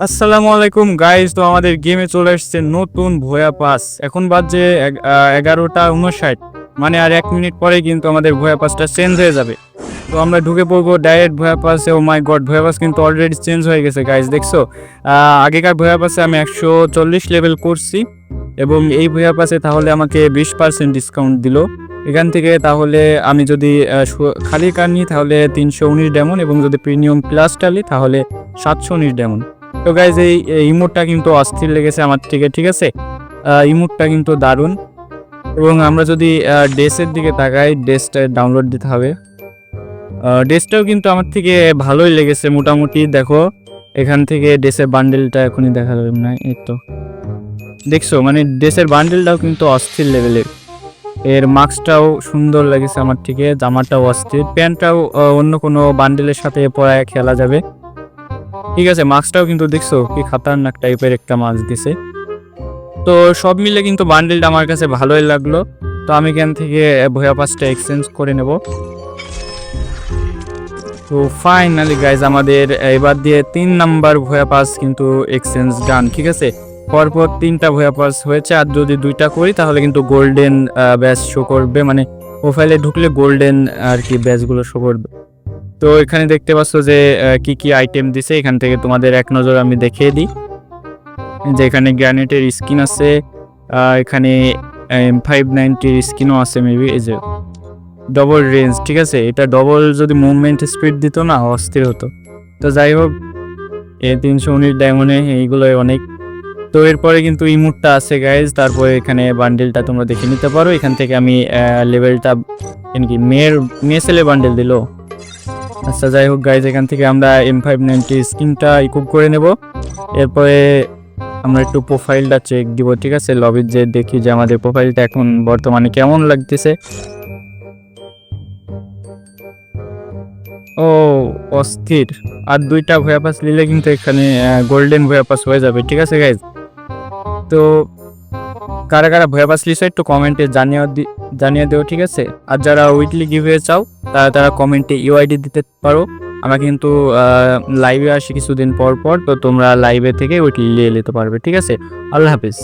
আসসালামু আলাইকুম গাইজ তো আমাদের গেমে চলে এসছে নতুন ভয়া পাস এখন বাজে এগ- এগারোটা উনষাট মানে আর এক মিনিট পরে কিন্তু আমাদের ভয়া পাসটা চেঞ্জ হয়ে যাবে। তো আমরা ঢুকে পড়ব ডাইরেক্ট ভয়া পাসে ও মাই গড ভয়া পাস কিন্তু অলরেডি চেঞ্জ হয়ে গেছে গাইজ দেখছ? আগেকার ভয়া পাসে আমি একশো চল্লিশ লেভেল করছি এবং এই ভয়া পাসে তাহলে আমাকে বিশ পার্সেন্ট ডিসকাউন্ট দিল। এখান থেকে তাহলে আমি যদি খালি কার নিই তাহলে তিনশো উনিশ ডেমন এবং যদি প্রিমিয়াম প্লাস টালি তাহলে সাতশো উনিশ ডেমন তো গাইজ এই ইমোটটা কিন্তু অস্থির লেগেছে আমার থেকে, ঠিক আছে? ইমোটটা কিন্তু দারুণ। এবং আমরা যদি ডেসের দিকে তাকাই ডেসটা ডাউনলোড দিতে হবে। ডেসটাও কিন্তু আমার থেকে ভালোই লেগেছে মোটামুটি, দেখো। এখান থেকে ডেসের বান্ডেলটা এখনই দেখা যাবে না এই তো। দেখছ মানে ড্রেসের বান্ডেলটাও কিন্তু অস্থির লেভেলের এর মাস্কটাও সুন্দর লেগেছে আমার থেকে, জামাটাও অস্থির। প্যান্টটাও অন্য কোনো বান্ডেলের সাথে পরায় খেলা যাবে। ঠিক আছে, মাস্কটাও কিন্তু দেখছ কি খাতারনাক টাইপের একটা মাছ দিছে। তো সব মিলে কিন্তু বান্ডেলটা আমার কাছে ভালোই লাগল। তো আমি এখান থেকে ভয়া পাসটা এক্সচেঞ্জ করে নেব। তো ফাইনালি গাইজ আমাদের এবার দিয়ে তিন নাম্বার ভয়া পাস কিন্তু এক্সচেঞ্জ ডান ঠিক আছে? পরপর তিনটা ভয়া পাস হয়েছে, আর যদি দুইটা করি, তাহলে কিন্তু গোল্ডেন ব্যাচ শো করবে। মানে প্রোফাইলে ঢুকলে গোল্ডেন আর কি ব্যাচগুলো শো করবে। তো এখানে দেখতে পাচ্ছ যে কি কি আইটেম দিছে। এখান থেকে তোমাদের এক নজর আমি দেখিয়ে দিই। যে এখানে গ্রানেটের স্কিন আছে এখানে ফাইভ নাইনটির স্কিনও আছে মেবি এই যে ডবল রেঞ্জ ঠিক আছে? এটা ডবল যদি মুভমেন্ট স্পিড দিত না, অস্থির হতো। তো যাই হোক এ তিনশো উনিশ ডায়মন্ডে এইগুলোই অনেক। তো এরপরে কিন্তু ইমুটটা আছে গাইজ তারপরে এখানে বান্ডেলটা তোমরা দেখে নিতে পারো। এখান থেকে আমি লেভেলটা কি মেয়ের, মেয়ে ছেলে বান্ডেল দিলো। আচ্ছা যাই হোক গাইজ এখান থেকে আমরা এম ফাইভ নাইনটি স্ক্রিনটা ইকুপ করে নেব। এরপরে আমরা একটু প্রোফাইলটা চেক দিব, ঠিক আছে? লবির যে দেখি যে আমাদের প্রোফাইলটা এখন বর্তমানে কেমন লাগতেছে। ও, অস্থির। আর দুইটা ভয়া পাস নিলে কিন্তু এখানে গোল্ডেন ভয়া পাস হয়ে যাবে, ঠিক আছে গাইজ তো কারা কারা ভয়া পাস লিসো একটু কমেন্টে জানিয়ে জানিয়ে দেও, ঠিক আছে? আর যারা উইকলি গিভে চাও, তারা তারা কমেন্টে ইউআইডি দিতে পারো। আমরা কিন্তু লাইভে আসি কিছুদিন পর পর, তো তোমরা লাইভে থেকে উইকলি নিয়ে নিতে পারবে, ঠিক আছে? আল্লাহ হাফিজ।